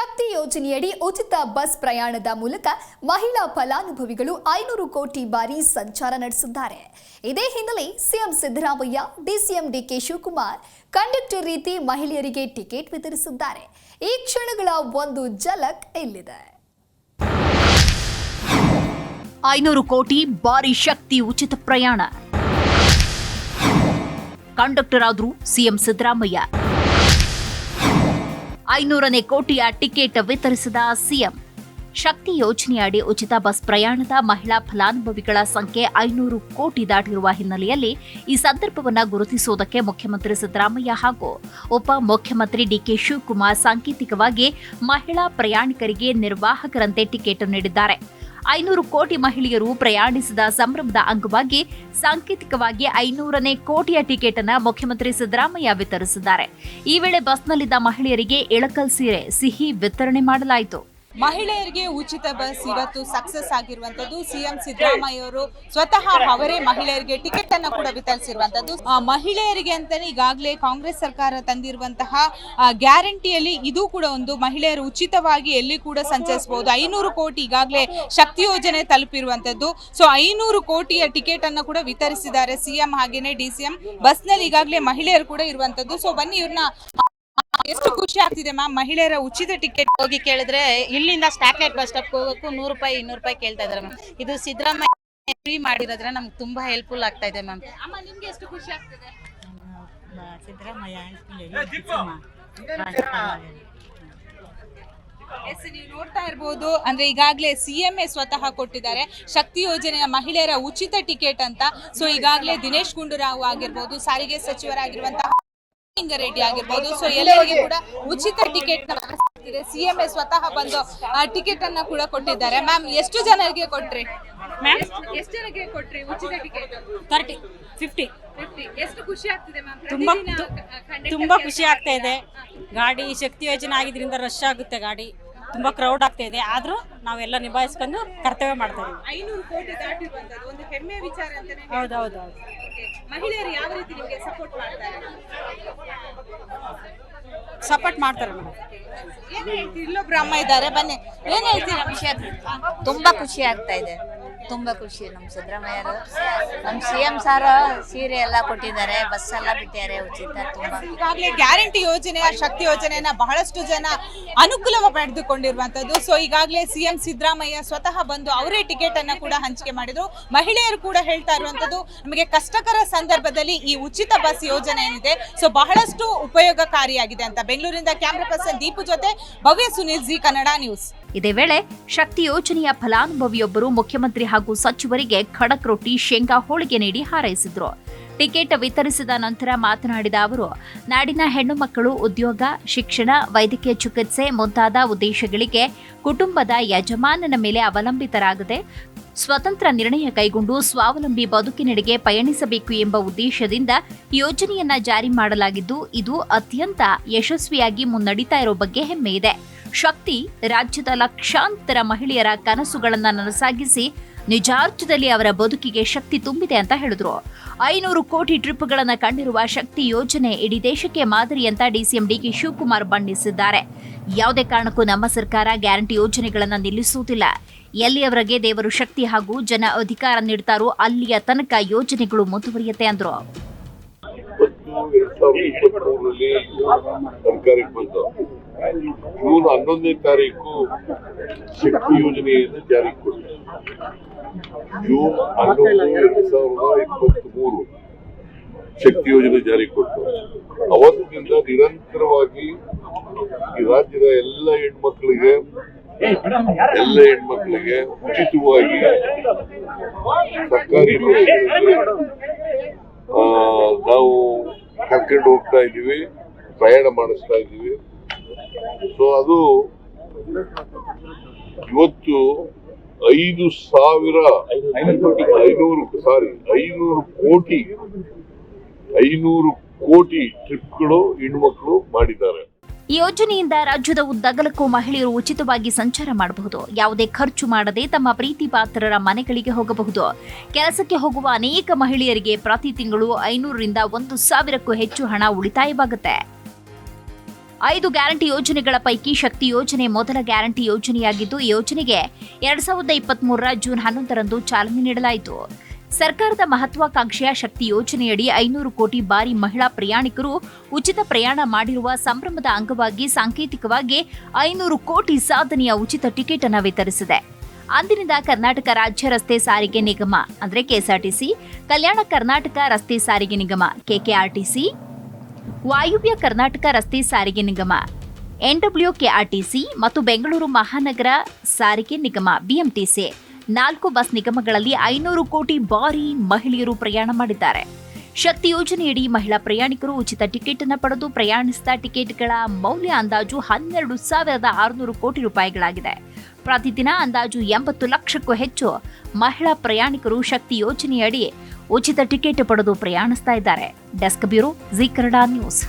ಶಕ್ತಿ ಯೋಜನೆಯಡಿ ಉಚಿತ ಬಸ್ ಪ್ರಯಾಣದ ಮೂಲಕ ಮಹಿಳಾ ಫಲಾನುಭವಿಗಳು ಐನೂರು ಕೋಟಿ ಬಾರಿ ಸಂಚಾರ ನಡೆಸಿದ್ದಾರೆ. ಇದೇ ಹಿನ್ನೆಲೆ CM Siddaramaiah, DCM DK Shivakumar conductor ರೀತಿ ಮಹಿಳೆಯರಿಗೆ ಟಿಕೆಟ್ ವಿತರಿಸಿದ್ದಾರೆ. ಈ ಕ್ಷಣಗಳ ಒಂದು ಝಲಕ್ ಇಲ್ಲಿದೆ. ಐನೂರು ಕೋಟಿ ಬಾರಿ ಶಕ್ತಿ ಉಚಿತ ಪ್ರಯಾಣ. ಕಂಡಕ್ಟರ್ ಆದರೂ ಸಿಎಂ ಸಿದ್ದರಾಮಯ್ಯ. ಐನೂರನೇ ಕೋಟಿಯ ಟಿಕೆಟ್ ವಿತರಿಸಿದ ಸಿಎಂ. ಶಕ್ತಿ ಯೋಜನೆಯಡಿ ಉಚಿತ ಬಸ್ ಪ್ರಯಾಣದ ಮಹಿಳಾ ಫಲಾನುಭವಿಗಳ ಸಂಖ್ಯೆ ಐನೂರು ಕೋಟಿ ದಾಟಿರುವ ಹಿನ್ನೆಲೆಯಲ್ಲಿ ಈ ಸಂದರ್ಭವನ್ನು ಗುರುತಿಸುವುದಕ್ಕೆ ಮುಖ್ಯಮಂತ್ರಿ ಸಿದ್ದರಾಮಯ್ಯ ಹಾಗೂ ಉಪ ಮುಖ್ಯಮಂತ್ರಿ ಡಿಕೆ ಶಿವಕುಮಾರ್ ಸಾಂಕೇತಿಕವಾಗಿ ಮಹಿಳಾ ಪ್ರಯಾಣಿಕರಿಗೆ ನಿರ್ವಾಹಕರಂತೆ ಟಿಕೆಟ್ ನೀಡಿದ್ದಾರೆ. ಐನೂರು ಕೋಟಿ ಮಹಿಳೆಯರು ಪ್ರಯಾಣಿಸಿದ ಸಂಭ್ರಮದ ಅಂಗವಾಗಿ ಸಾಂಕೇತಿಕವಾಗಿ ಐನೂರನೇ ಕೋಟಿಯ ಟಿಕೆಟ್ ಅನ್ನು ಮುಖ್ಯಮಂತ್ರಿ ಸಿದ್ದರಾಮಯ್ಯ ವಿತರಿಸಿದ್ದಾರೆ. ಈ ವೇಳೆ ಬಸ್ನಲ್ಲಿದ್ದ ಮಹಿಳೆಯರಿಗೆ ಇಳಕಲ್ ಸೀರೆ, ಸಿಹಿ ವಿತರಣೆ ಮಾಡಲಾಯಿತು. ಮಹಿಳೆಯರಿಗೆ ಉಚಿತ ಬಸ್ ಇವತ್ತು ಸಕ್ಸಸ್ ಆಗಿರುವಂತದ್ದು ಸಿಎಂ ಸಿದ್ದರಾಮಯ್ಯ ಅವರು ಸ್ವತಃ ಅವರೇ ಮಹಿಳೆಯರಿಗೆ ಟಿಕೆಟ್ ಅನ್ನ ಕೂಡ ವಿತರಿಸಿರುವಂತದ್ದು ಮಹಿಳೆಯರಿಗೆ ಅಂತಾನೆ ಈಗಾಗಲೇ ಕಾಂಗ್ರೆಸ್ ಸರ್ಕಾರ ತಂದಿರುವಂತಹ ಗ್ಯಾರಂಟಿಯಲ್ಲಿ ಇದು ಕೂಡ ಒಂದು ಮಹಿಳೆಯರು ಉಚಿತವಾಗಿ ಎಲ್ಲಿ ಕೂಡ ಸಂಚರಿಸಬಹುದು. ಐನೂರು ಕೋಟಿ ಈಗಾಗಲೇ ಶಕ್ತಿ ಯೋಜನೆ ತಲುಪಿರುವಂತದ್ದು ಸೊ ಐನೂರು ಕೋಟಿಯ ಟಿಕೆಟ್ ಅನ್ನ ಕೂಡ ವಿತರಿಸಿದ್ದಾರೆ ಸಿಎಂ ಹಾಗೇನೆ ಡಿಸಿಎಂ ಬಸ್ನಲ್ಲಿ ಈಗಾಗಲೇ ಮಹಿಳೆಯರು ಕೂಡ ಇರುವಂತದ್ದು ಸೊ ಬನ್ನಿ ಇವ್ರನ್ನ ಎಷ್ಟು ಖುಷಿ ಆಗ್ತಿದೆ ಮ್ಯಾಮ್? ಮಹಿಳೆಯರ ಉಚಿತ ಟಿಕೆಟ್ ಹೋಗಿ ಕೇಳಿದ್ರೆ ಇಲ್ಲಿಂದ ಸ್ಟಾಕ್ಲೈಟ್ ಬಸ್ ಸ್ಟಾಪ್ ಹೋಗೋಕ್ಕೂ ನೂರು ರೂಪಾಯಿ ಇನ್ನೂರು ರೂಪಾಯಿ ಕೇಳ್ತಾ ಇದಾರೆ ಮ್ಯಾಮ್. ಇದು ಸಿದ್ದರಾಮಯ್ಯ ಫ್ರೀ ಮಾಡಿರೋದ್ರೆ ನಮ್ಗೆ ತುಂಬಾ ಹೆಲ್ಪ್ಫುಲ್ ಆಗ್ತಾ ಇದೆ ಮ್ಯಾಮ್. ಅಮ್ಮ ನಿಮ್ಗೆ ಎಷ್ಟು ಖುಷಿ ಆಗ್ತಿದೆ? ಸಿದ್ದರಾಮಯ್ಯ ಎಸ್ ನೀವು ನೋಡ್ತಾ ಇರ್ಬೋದು. ಅಂದ್ರೆ ಈಗಾಗಲೇ ಸಿಎಂ ಎ ಸ್ವತಃ ಕೊಟ್ಟಿದ್ದಾರೆ. ಶಕ್ತಿ ಯೋಜನೆಯ ಮಹಿಳೆಯರ ಉಚಿತ ಟಿಕೆಟ್ ಅಂತ. ಸೊ ಈಗಾಗಲೇ ದಿನೇಶ್ ಗುಂಡೂರಾವ್ ಆಗಿರ್ಬೋದು ಸಾರಿಗೆ ಸಚಿವರಾಗಿರುವಂತಹ ರೆಡ್ಡಿ ಆಗಿರ್ಬೋದು. ಸೊ ಎಲ್ಲರಿಗೂ ಕೂಡ ಉಚಿತ ಟಿಕೆಟ್ ಸಿಎಂ ಎ ಸ್ವತಃ ಬಂದು ಟಿಕೆಟ್ ಅನ್ನ ಕೂಡ ಕೊಟ್ಟಿದ್ದಾರೆ. ಮ್ಯಾಮ್ ಎಷ್ಟು ಜನರಿಗೆ ಕೊಟ್ರಿ? ಮ್ಯಾಮ್ ಎಷ್ಟು ಜನರಿಗೆ ಕೊಟ್ರಿ ಉಚಿತ ಟಿಕೆಟ್? ತರ್ಟಿ ಫಿಫ್ಟಿ ಎಷ್ಟು ಖುಷಿ ಆಗ್ತಿದೆ ಮ್ಯಾಮ್? ತುಂಬಾ ತುಂಬಾ ಖುಷಿ ಆಗ್ತಾ ಇದೆ. ಗಾಡಿ ಶಕ್ತಿ ಯೋಜನೆ ಆಗಿದ್ರಿಂದ ರಶ್ ಆಗುತ್ತೆ ಗಾಡಿ. ತುಂಬಾ ಕ್ರೌಡ್ ಆಗ್ತಾ ಇದೆ. ಆದ್ರೂ ನಾವೆಲ್ಲ ನಿಭಾಯಿಸ್ಕೊಂಡು ಕರ್ತವ್ಯ ಮಾಡ್ತಾ ಇದೀವಿ. ಐನೂರು ಕೋಟಿ ದಾಟಿರುವಂತದ್ದು ಒಂದು ಹೆಮ್ಮೆಯ ವಿಚಾರ ಅಂತಾನೆ ಹೌದು ಹೌದು ಹೌದು ಮಹಿಳೆಯರು ಯಾವ ರೀತಿ ನಿಮಗೆ ಸಪೋರ್ಟ್ ಮಾಡ್ತಾರೆ? ಸಪೋರ್ಟ್ ಮಾಡ್ತಾರೆ ಮೇಡಮ್. ಏನ್ ಹೇಳ್ತೀರಿ? ಇಲ್ಲೊಬ್ರು ಅಮ್ಮ ಇದ್ದಾರೆ. ಬನ್ನಿ. ಏನ್ ಹೇಳ್ತೀರಾ ವಿಷಯ? ತುಂಬಾ ಖುಷಿ ಆಗ್ತಾ ಇದೆ. ತುಂಬಾ ಖುಷಿ ನಮ್ಮ ಸಿದ್ದರಾಮಯ್ಯರು. ನಮ್ಮ ಸಿ ಎಂ ಸಾರ್ ಸೀರೆ ಎಲ್ಲ ಕೊಟ್ಟಿದ್ದಾರೆ, ಬಸ್ ಎಲ್ಲ ಬಿಟ್ಟಿದ್ದಾರೆ, ಉಚಿತ ತುಂಬಾ. ಈಗಾಗಲೇ ಗ್ಯಾರಂಟಿ ಯೋಜನೆಯ ಶಕ್ತಿ ಯೋಜನೆಯನ್ನ ಬಹಳಷ್ಟು ಜನ ಅನುಕೂಲ ಪಡೆದುಕೊಂಡಿರುವಂತದ್ದು. ಸೊ ಈಗಾಗಲೇ ಸಿಎಂ ಸಿದ್ದರಾಮಯ್ಯ ಸ್ವತಃ ಬಂದು ಅವರೇ ಟಿಕೆಟ್ ಅನ್ನ ಕೂಡ ಹಂಚಿಕೆ ಮಾಡಿದ್ರು. ಮಹಿಳೆಯರು ಕೂಡ ಹೇಳ್ತಾ ಇರುವಂತದ್ದು, ನಮಗೆ ಕಷ್ಟಕರ ಸಂದರ್ಭದಲ್ಲಿ ಈ ಉಚಿತ ಬಸ್ ಯೋಜನೆ ಏನಿದೆ ಸೊ ಬಹಳಷ್ಟು ಉಪಯೋಗಕಾರಿಯಾಗಿದೆ ಅಂತ. ಬೆಂಗಳೂರಿಂದ ಕ್ಯಾಮ್ರಾ ಪರ್ಸನ್ ದೀಪು ಜೊತೆ ಭವ್ಯ ಸುನಿಲ್ ಜಿ ಕನ್ನಡ ನ್ಯೂಸ್. ಇದೇ ವೇಳೆ ಶಕ್ತಿ ಯೋಜನೆಯ ಫಲಾನುಭವಿಯೊಬ್ಬರು ಮುಖ್ಯಮಂತ್ರಿ ಹಾಗೂ ಸಚಿವರಿಗೆ ಖಡಕ್ ರೊಟ್ಟಿ, ಶೇಂಗಾ ಹೋಳಿಗೆ ನೀಡಿ ಹಾರೈಸಿದ್ರು. ಟಿಕೆಟ್ ವಿತರಿಸಿದ ನಂತರ ಮಾತನಾಡಿದ ಅವರು, ನಾಡಿನ ಹೆಣ್ಣು ಮಕ್ಕಳು ಉದ್ಯೋಗ, ಶಿಕ್ಷಣ, ವೈದ್ಯಕೀಯ ಚಿಕಿತ್ಸೆ ಮುಂತಾದ ಉದ್ದೇಶಗಳಿಗೆ ಕುಟುಂಬದ ಯಜಮಾನನ ಮೇಲೆ ಅವಲಂಬಿತರಾಗದೆ ಸ್ವತಂತ್ರ ನಿರ್ಣಯ ಕೈಗೊಂಡು ಸ್ವಾವಲಂಬಿ ಬದುಕಿನೆಡೆಗೆ ಪಯಣಿಸಬೇಕು ಎಂಬ ಉದ್ದೇಶದಿಂದ ಯೋಜನೆಯನ್ನ ಜಾರಿ ಮಾಡಲಾಗಿದ್ದು, ಇದು ಅತ್ಯಂತ ಯಶಸ್ವಿಯಾಗಿ ಮುನ್ನಡೀತಾ ಇರೋ ಬಗ್ಗೆ ಹೆಮ್ಮೆ ಇದೆ. ಶಕ್ತಿ ರಾಜ್ಯದ ಲಕ್ಷಾಂತರ ಮಹಿಳೆಯರ ಕನಸುಗಳನ್ನ ನನಸಾಗಿಸಿ ನಿಜಾರ್ಥದಲ್ಲಿ ಅವರ ಬದುಕಿಗೆ ಶಕ್ತಿ ತುಂಬಿದೆ ಅಂತ ಹೇಳಿದ್ರು. ಐನೂರು ಕೋಟಿ ಟ್ರಿಪ್ಗಳನ್ನು ಕಂಡಿರುವ ಶಕ್ತಿ ಯೋಜನೆ ಇಡೀ ದೇಶಕ್ಕೆ ಮಾದರಿ ಅಂತ ಡಿಸಿಎಂ ಡಿಕೆ ಶಿವಕುಮಾರ್ ಬಣ್ಣಿಸಿದ್ದಾರೆ. ಯಾವುದೇ ಕಾರಣಕ್ಕೂ ನಮ್ಮ ಸರ್ಕಾರ ಗ್ಯಾರಂಟಿ ಯೋಜನೆಗಳನ್ನು ನಿಲ್ಲಿಸುವುದಿಲ್ಲ. ಎಲ್ಲಿಯವರೆಗೆ ದೇವರು ಶಕ್ತಿ ಹಾಗೂ ಜನ ಅಧಿಕಾರ ನೀಡ್ತಾರೋ ಅಲ್ಲಿಯ ತನಕ ಯೋಜನೆಗಳು ಮುಂದುವರಿಯುತ್ತೆ ಅಂದ್ರು. ಸಾವಿರದ ಇಪ್ಪತ್ಮೂರರಲ್ಲಿ ಸರ್ಕಾರಕ್ಕೆ ಬಂತು ಜೂನ್ ಹನ್ನೊಂದನೇ ತಾರೀಕು ಶಕ್ತಿ ಯೋಜನೆಯನ್ನು ಜಾರಿಗೆ ಕೊಟ್ಟು ಜೂನ್ ಹನ್ನೊಂದು ಎರಡ್ ಸಾವಿರದ ಇಪ್ಪತ್ತ್ ಮೂರು ಶಕ್ತಿ ಯೋಜನೆ ಜಾರಿಗೆ ಕೊಟ್ಟು. ಅವತ್ತಿನಿಂದ ನಿರಂತರವಾಗಿ ಈ ರಾಜ್ಯದ ಎಲ್ಲ ಹೆಣ್ಮಕ್ಳಿಗೆ ಎಲ್ಲ ಹೆಣ್ಮಕ್ಳಿಗೆ ಉಚಿತವಾಗಿ ಸರ್ಕಾರಿ ನಾವು ಕರ್ಕೊಂಡು ಹೋಗ್ತಾ ಇದ್ದೀವಿ, ಪ್ರಯಾಣ ಮಾಡಿಸ್ತಾ ಇದ್ದೀವಿ. ಸೊ ಅದು ಇವತ್ತು ಐದು ಸಾವಿರ ಐನೂರು ಸಾರಿ ಐನೂರು ಕೋಟಿ ಐನೂರು ಕೋಟಿ ಟ್ರಿಪ್ಗಳು ಹೆಣ್ಮಕ್ಳು ಮಾಡಿದ್ದಾರೆ. ಈ ಯೋಜನೆಯಿಂದ ರಾಜ್ಯದ ಉದ್ದಗಲಕ್ಕೂ ಮಹಿಳೆಯರು ಉಚಿತವಾಗಿ ಸಂಚಾರ ಮಾಡಬಹುದು. ಯಾವುದೇ ಖರ್ಚು ಮಾಡದೆ ತಮ್ಮ ಪ್ರೀತಿ ಪಾತ್ರರ ಮನೆಗಳಿಗೆ ಹೋಗಬಹುದು. ಕೆಲಸಕ್ಕೆ ಹೋಗುವ ಅನೇಕ ಮಹಿಳೆಯರಿಗೆ ಪ್ರತಿ ತಿಂಗಳು ಐನೂರರಿಂದ ಒಂದು ಸಾವಿರಕ್ಕೂ ಹೆಚ್ಚು ಹಣ ಉಳಿತಾಯವಾಗುತ್ತೆ. ಐದು ಗ್ಯಾರಂಟಿ ಯೋಜನೆಗಳ ಪೈಕಿ ಶಕ್ತಿ ಯೋಜನೆ ಮೊದಲ ಗ್ಯಾರಂಟಿ ಯೋಜನೆಯಾಗಿದ್ದು, ಈ ಯೋಜನೆಗೆ ಎರಡ್ ಸಾವಿರದ ಇಪ್ಪತ್ಮೂರರ ಜೂನ್ ಹನ್ನೊಂದರಂದು ಚಾಲನೆ ನೀಡಲಾಯಿತು. ಸರ್ಕಾರದ ಮಹತ್ವಾಕಾಂಕ್ಷೆಯ ಶಕ್ತಿ ಯೋಜನೆಯಡಿ ಐನೂರು ಕೋಟಿ ಬಾರಿ ಮಹಿಳಾ ಪ್ರಯಾಣಿಕರು ಉಚಿತ ಪ್ರಯಾಣ ಮಾಡಿರುವ ಸಂಭ್ರಮದ ಅಂಗವಾಗಿ ಸಾಂಕೇತಿಕವಾಗಿ ಐನೂರು ಕೋಟಿ ಸಾಧನೆಯ ಉಚಿತ ಟಿಕೆಟ್ ಅನ್ನು ವಿತರಿಸಿದೆ. ಅಂದಿನಿಂದ ಕರ್ನಾಟಕ ರಾಜ್ಯ ರಸ್ತೆ ಸಾರಿಗೆ ನಿಗಮ, ಅಂದರೆ ಕೆಎಸ್ಆರ್ಟಿಸಿ, ಕಲ್ಯಾಣ ಕರ್ನಾಟಕ ರಸ್ತೆ ಸಾರಿಗೆ ನಿಗಮ, ಕೆಕೆಆರ್ಟಿಸಿ, ವಾಯುವ್ಯ ಕರ್ನಾಟಕ ರಸ್ತೆ ಸಾರಿಗೆ ನಿಗಮ ಎನ್ಡಬ್ಲ್ಯೂಕೆಆರ್ಟಿಸಿ ಮತ್ತು ಬೆಂಗಳೂರು ಮಹಾನಗರ ಸಾರಿಗೆ ನಿಗಮ, ಬಿಎಂಟಿಸಿ. ನಾಲ್ಕು ಬಸ್ ನಿಗಮಗಳಲ್ಲಿ ಐನೂರು ಕೋಟಿ ಬಾರಿ ಮಹಿಳೆಯರು ಪ್ರಯಾಣ ಮಾಡಿದ್ದಾರೆ. ಶಕ್ತಿ ಯೋಜನೆಯಡಿ ಮಹಿಳಾ ಪ್ರಯಾಣಿಕರು ಉಚಿತ ಟಿಕೆಟ್ ಅನ್ನು ಪಡೆದು ಪ್ರಯಾಣಿಸಿದ ಟಿಕೆಟ್ಗಳ ಮೌಲ್ಯ ಅಂದಾಜು ಹನ್ನೆರಡು ಸಾವಿರದ ಆರುನೂರು ಕೋಟಿ ರೂಪಾಯಿಗಳಾಗಿದೆ. ಪ್ರತಿದಿನ ಅಂದಾಜು ಎಂಬತ್ತು ಲಕ್ಷಕ್ಕೂ ಹೆಚ್ಚು ಮಹಿಳಾ ಪ್ರಯಾಣಿಕರು ಶಕ್ತಿ ಯೋಜನೆಯಡಿ ಉಚಿತ ಟಿಕೆಟ್ ಪಡೆದು ಪ್ರಯಾಣಿಸ್ತಾ ಇದ್ದಾರೆ. Desk bureau Zee Kannada news.